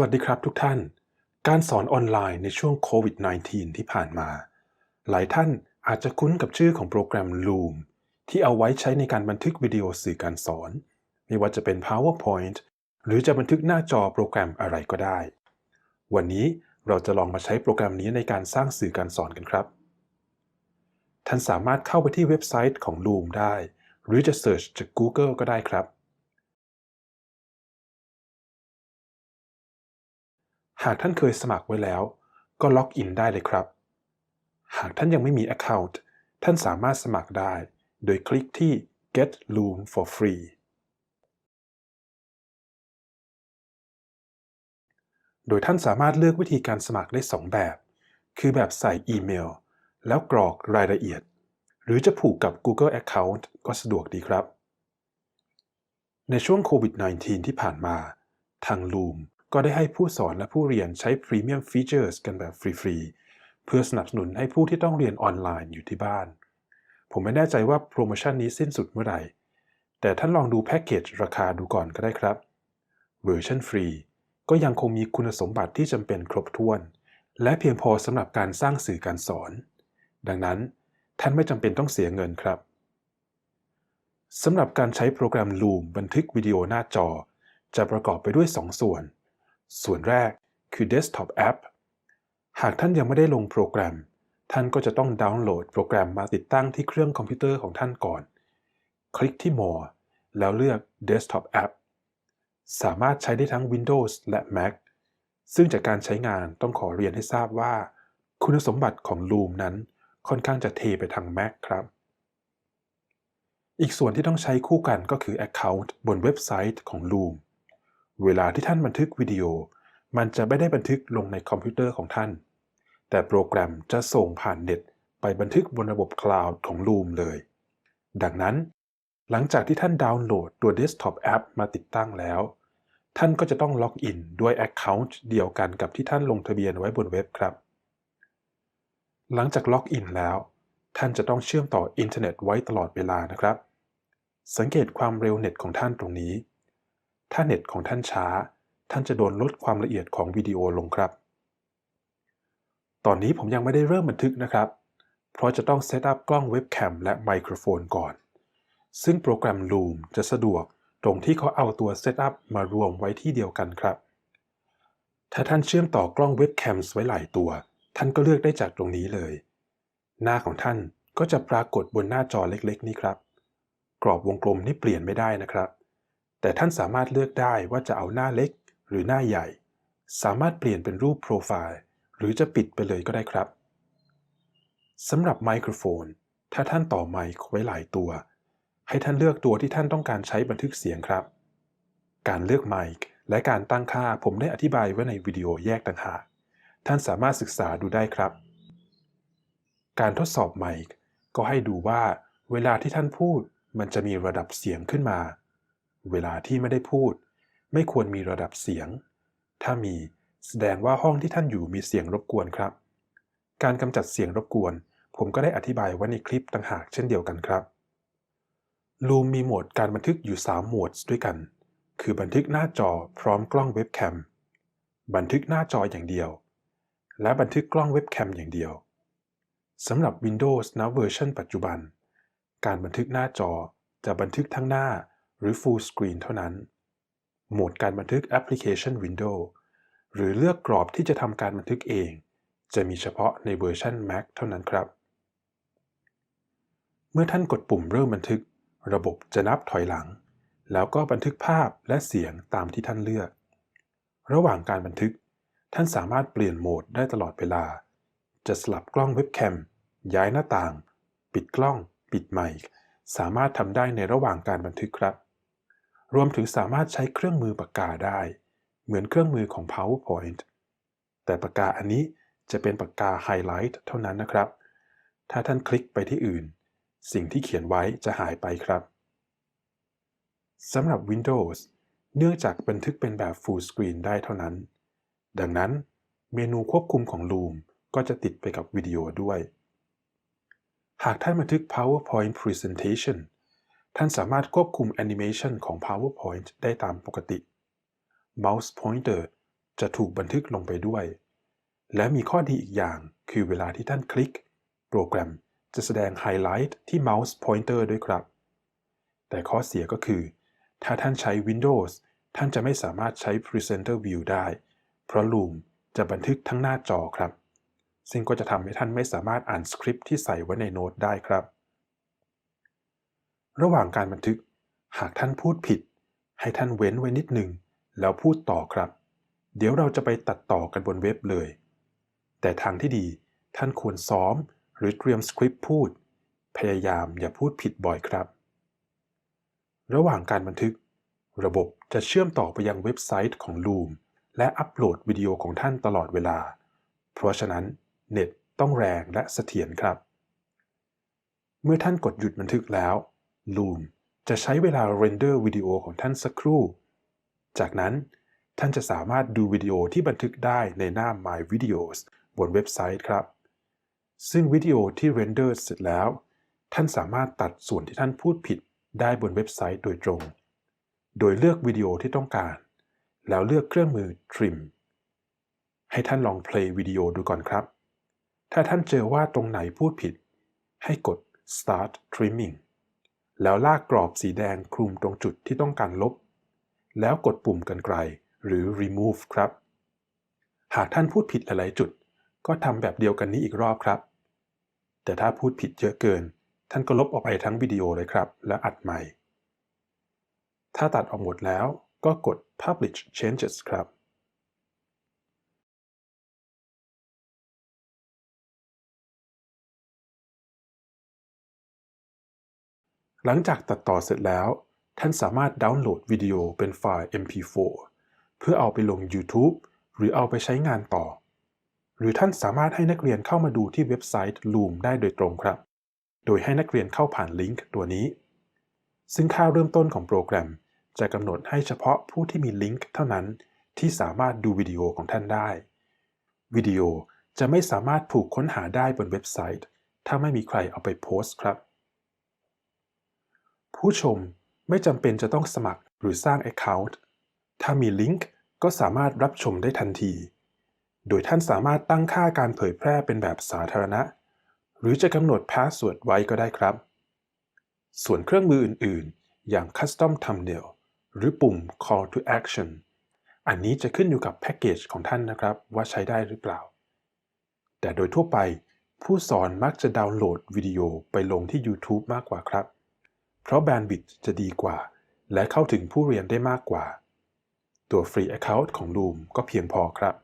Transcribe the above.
วัสดีครับทุกท่าน การสอนออนไลน์ในช่วงโควิด -19 ที่ผ่านมา หลายท่านอาจจะคุ้นกับชื่อของโปรแกรม Loom ที่เอาไว้ใช้ในการบันทึกวิดีโอสื่อการสอน ไม่ว่าจะเป็น PowerPoint หรือจะบันทึกหน้าจอโปรแกรมอะไรก็ได้ วันนี้เราจะลองมาใช้โปรแกรมนี้ในการสร้างสื่อการสอนกันครับ ท่านสามารถเข้าไปที่เว็บไซต์ของ Loom ได้ หรือจะ Search จาก Google ก็ได้ครับ หากท่านเคยสมัครไว้แล้ว ก็ล็อกอินได้เลยครับ หากท่านยังไม่มี Account ท่านสามารถสมัครได้ โดยคลิกที่ Get Loom for free โดยท่านสามารถเลือกวิธีการสมัครได้ 2 แบบ คือแบบใส่อีเมล แล้วกรอกรายละเอียด หรือจะผูกกับ Google Account ก็สะดวกดีครับ ในช่วงโควิด -19 ที่ผ่านมา ทาง Loom ก็ได้ให้ผู้สอนและผู้เรียนใช้ Premium Features กันแบบฟรี ๆ เพื่อสนับสนุนให้ผู้ที่ต้องเรียนออนไลน์อยู่ที่บ้าน ผมไม่แน่ใจว่าโปรโมชั่นนี้สิ้นสุดเมื่อไหร่ แต่ท่านลองดูแพ็กเกจราคาดูก่อนก็ได้ครับ เวอร์ชันฟรีก็ยังคงมีคุณสมบัติที่จำเป็นครบถ้วน และเพียงพอสำหรับการสร้างสื่อการสอน ดังนั้นท่านไม่จำเป็นต้องเสียเงินครับสำหรับการใช้โปรแกรม Loom บันทึกวิดีโอหน้าจอ จะประกอบไปด้วย 2 ส่วน ส่วนแรกคือ Desktop App หากท่านยังไม่ได้ลงโปรแกรม ท่านก็จะต้องดาวน์โหลดโปรแกรมมาติดตั้งที่เครื่องคอมพิวเตอร์ของท่านก่อน คลิกที่ More แล้วเลือก Desktop App สามารถใช้ได้ทั้ง Windows และ Mac ซึ่งจากการใช้งานต้องขอเรียนให้ทราบว่า คุณสมบัติของ Loom นั้นค่อนข้างจะเทไปทาง Mac ครับ อีกส่วนที่ต้องใช้คู่กันก็คือ Account บนเว็บไซต์ของ Loom เวลาที่ท่านบันทึกวิดีโอ มันจะไม่ได้บันทึกลงในคอมพิวเตอร์ของท่าน แต่โปรแกรมจะส่งผ่านเน็ต ไปบันทึกบนระบบคลาวด์ของ Loom เลย ดังนั้น หลังจากที่ท่านดาวน์โหลดตัว Desktop App มาติดตั้งแล้ว ท่านก็จะต้องล็อกอินด้วย Account เดียวกันกับที่ท่านลงทะเบียนไว้บนเว็บครับ หลังจากล็อกอินแล้ว ท่านจะต้องเชื่อมต่ออินเทอร์เน็ตไว้ตลอดเวลานะครับ สังเกตความเร็วเน็ตของท่านตรงนี้ ถ้าเน็ตของท่านช้า ท่านจะโดนลดความละเอียดของวิดีโอลงครับ ตอนนี้ผมยังไม่ได้เริ่มบันทึกนะครับ เพราะจะต้องเซตอัพกล้องเว็บแคมและไมโครโฟนก่อน ซึ่งโปรแกรม Loom จะสะดวกตรงที่เขาเอาตัวเซตอัพมารวมไว้ที่เดียวกันครับ ถ้าท่านเชื่อมต่อกล้องเว็บแคมไว้หลายตัว ท่านก็เลือกได้จากตรงนี้เลย หน้าของท่านก็จะปรากฏบนหน้าจอเล็กๆ นี้ครับ กรอบวงกลมนี่เปลี่ยนไม่ได้นะครับ แต่ท่านสามารถเลือกได้ว่าจะเอาหน้าเล็กหรือหน้าใหญ่ สามารถเปลี่ยนเป็นรูปโปรไฟล์ หรือจะปิดไปเลยก็ได้ครับสำหรับไมโครโฟน ถ้าท่านต่อไมค์ไว้หลายตัว ให้ท่านเลือกตัวที่ท่านต้องการใช้บันทึกเสียงครับ การเลือกไมค์และการตั้งค่าผมได้อธิบายไว้ในวิดีโอแยกต่างหากท่านสามารถศึกษาดูได้ครับ การทดสอบไมค์ก็ให้ดูว่า เวลาที่ท่านพูดมันจะมีระดับเสียงขึ้นมา เวลาที่ไม่ได้พูด ไม่ควรมีระดับเสียง ถ้ามีแสดงว่าห้องที่ท่านอยู่มีเสียงรบกวนครับ การกำจัดเสียงรบกวน ผมก็ได้อธิบายไว้ในคลิปต่างหากเช่นเดียวกันครับ Loom มีโหมดการบันทึกอยู่ 3 โหมดด้วยกัน คือบันทึกหน้าจอพร้อมกล้องเว็บแคม บันทึกหน้าจออย่างเดียว และบันทึกกล้องเว็บแคมอย่างเดียวสำหรับ Windows ณเวอร์ชันปัจจุบัน การบันทึกหน้าจอจะบันทึกทั้งหน้า หรือ Full Screen เท่านั้น โหมดการบันทึกแอปพลิเคชัน Windows หรือเลือกกรอบที่จะทำการบันทึกเอง จะมีเฉพาะในเวอร์ชัน Mac เท่านั้นครับ เมื่อท่านกดปุ่มเริ่มบันทึก ระบบจะนับถอยหลัง แล้วก็บันทึกภาพและเสียงตามที่ท่านเลือก ระหว่างการบันทึก ท่านสามารถเปลี่ยนโหมดได้ตลอดเวลา จะสลับกล้องเว็บแคม ย้ายหน้าต่าง ปิดกล้อง ปิดไมค์ สามารถทำได้ในระหว่างการบันทึกครับ รวมถึงสามารถใช้เครื่องมือปากกาได้ เหมือนเครื่องมือของ PowerPoint แต่ปากกาอันนี้จะเป็นปากกาไฮไลท์เท่านั้นนะครับ ถ้าท่านคลิกไปที่อื่น สิ่งที่เขียนไว้จะหายไปครับสำหรับ Windows เนื่องจากบันทึกเป็นแบบ Full Screen ได้เท่านั้น ดังนั้นเมนูควบคุมของ Loom ก็จะติดไปกับวิดีโอด้วย หากท่านบันทึก PowerPoint Presentation ท่านสามารถควบคุมแอนิเมชันของ PowerPoint ได้ตามปกติ Mouse Pointer จะถูกบันทึกลงไปด้วย และมีข้อดีอีกอย่างคือเวลาที่ท่านคลิก โปรแกรมจะแสดงไฮไลท์ที่ Mouse Pointer ด้วยครับ แต่ข้อเสียก็คือ ถ้าท่านใช้ Windows ท่านจะไม่สามารถใช้ Presenter View ได้ เพราะ Loom จะบันทึกทั้งหน้าจอครับ ซึ่งก็จะทำให้ท่านไม่สามารถอ่านสคริปต์ที่ใส่ไว้ในโน้ตได้ครับ ระหว่างการบันทึก หากท่านพูดผิด ให้ท่านเว้นไว้นิดหนึ่งแล้วพูดต่อครับ เดี๋ยวเราจะไปตัดต่อกันบนเว็บเลย แต่ทางที่ดีท่านควรซ้อมหรือเตรียมสคริปต์พูด พยายามอย่าพูดผิดบ่อยครับ ระหว่างการบันทึก ระบบจะเชื่อมต่อไปยังเว็บไซต์ของ Loom และอัปโหลดวิดีโอของท่านตลอดเวลา เพราะฉะนั้นเน็ตต้องแรงและเสถียรครับ เมื่อท่านกดหยุดบันทึกแล้ว Loom จะใช้เวลาเรนเดอร์วิดีโอของท่านสักครู่ จากนั้นท่านจะสามารถดูวิดีโอที่บันทึกได้ในหน้า My Videos บนเว็บไซต์ครับ ซึ่งวิดีโอที่เรนเดอร์เสร็จแล้ว ท่านสามารถตัดส่วนที่ท่านพูดผิดได้บนเว็บไซต์โดยตรง โดยเลือกวิดีโอที่ต้องการ แล้วเลือกเครื่องมือ Trim ให้ท่านลองเพลย์วิดีโอดูก่อนครับ ถ้าท่านเจอว่าตรงไหนพูดผิด ให้กด Start Trimming แล้วลากกรอบสีแดงคลุมตรงจุดที่ต้องการลบ แล้วกดปุ่มกันไกลหรือ Remove ครับ หากท่านพูดผิดหลาย ๆ จุด ก็ทำแบบเดียวกันนี้อีกรอบครับ แต่ถ้าพูดผิดเยอะเกิน ท่านก็ลบออกไปทั้งวิดีโอเลยครับ และอัดใหม่ ถ้าตัดออกหมดแล้วก็กด Publish Changes ครับ หลังจากตัดต่อเสร็จแล้ว ท่านสามารถดาวน์โหลดวิดีโอเป็นไฟล์ MP4 เพื่อเอาไปลง YouTube หรือเอาไปใช้งานต่อ หรือท่านสามารถให้นักเรียนเข้ามาดูที่เว็บไซต์ Loom ได้โดยตรงครับ โดยให้นักเรียนเข้าผ่านลิงก์ตัวนี้ ซึ่งค่าเริ่มต้นของโปรแกรม จะกำหนดให้เฉพาะผู้ที่มีลิงก์เท่านั้นที่สามารถดูวิดีโอของท่านได้ วิดีโอจะไม่สามารถถูกค้นหาได้บนเว็บไซต์ ถ้าไม่มีใครเอาไปโพสต์ครับ ผู้ชมไม่จำเป็นจะต้องสมัครหรือสร้าง Account ถ้ามีลิงก์ก็สามารถรับชมได้ทันที โดยท่านสามารถตั้งค่าการเผยแพร่เป็นแบบสาธารณะ หรือจะกำหนดพาสเวิร์ดไว้ก็ได้ครับ ส่วนเครื่องมืออื่น ๆ อย่าง Custom Thumbnail หรือปุ่ม Call to Action อันนี้จะขึ้นอยู่กับแพ็กเกจของท่านนะครับ ว่าใช้ได้หรือเปล่า แต่โดยทั่วไปผู้สอนมักจะดาวน์โหลดวิดีโอไปลงที่ YouTube มากกว่าครับ เพราะแบนด์วิดต์จะดีกว่า และเข้าถึงผู้เรียนได้มากกว่า ตัวฟรี Account ของ Loom ก็เพียงพอครับ